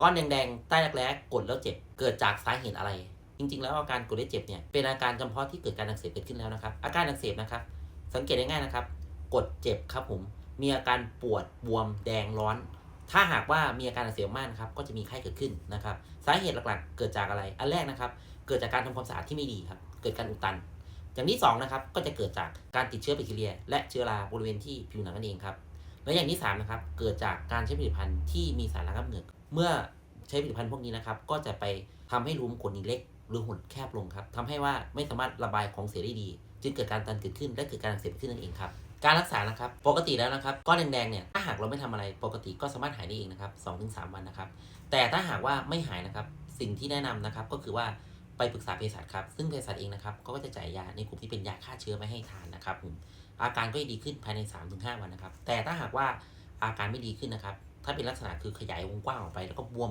ก้อนแดงๆ ใต้รักแร้กดแล้วเจ็บ เกิดจากสาเหตุอะไร จริง ๆ แล้วอาการกดแล้วเจ็บเนี่ย เป็นอาการจำเพาะที่เกิดการอักเสบเกิดขึ้นแล้วนะครับ อาการอักเสบนะครับ สังเกตได้ง่ายนะครับ กดเจ็บครับผม มีอาการปวดบวมแดงร้อน ถ้าหากว่ามีอาการอักเสบมากนะครับ ก็จะมีไข้เกิดขึ้นนะครับ สาเหตุหลักๆ เกิดจากอะไร อันแรกนะครับ เกิดจากการทำความสะอาดที่ไม่ดีครับ เกิดการอุดตัน อย่างที่สองนะครับ ก็จะเกิดจากการติดเชื้อแบคทีเรีย และเชื้อราบริเวณที่ผิวหนังนั่นเองครับ และอย่างที่สามนะครับเกิดจากการใช้ผลิตภัณฑ์ที่มีสารระงับเหงือกเมื่อใช้ผลิตภัณฑ์พวกนี้นะครับก็จะไปทำให้รูมขนเล็กหรือหดแคบลงครับทำให้ว่าไม่สามารถระบายของเสียได้ดี จึงเกิดการตันเกิดขึ้นและเกิดการอักเสบขึ้นนั่นเองครับการรักษานะครับปกติแล้วนะครับก้อนแดงๆเนี่ยถ้าหากเราไม่ทำอะไรปกติก็สามารถหายได้เองนะครับ2-3วันนะครับ แต่ถ้าหากว่าไม่หายนะครับสิ่งที่แนะนำนะครับก็คือว่าไปปรึกษาเภสัชครับซึ่งเภสัชเองนะครับก็จะจ่ายยาในกลุ่มที่เป็นยาฆ่าเชื้อไม่ให้ทานนะครับ อาการก็จะดีขึ้นภายใน 3-5 วันนะครับ แต่ถ้าหากว่าอาการไม่ดีขึ้นนะครับ ถ้าเป็นลักษณะคือขยายวงกว้างออกไปแล้วก็บวม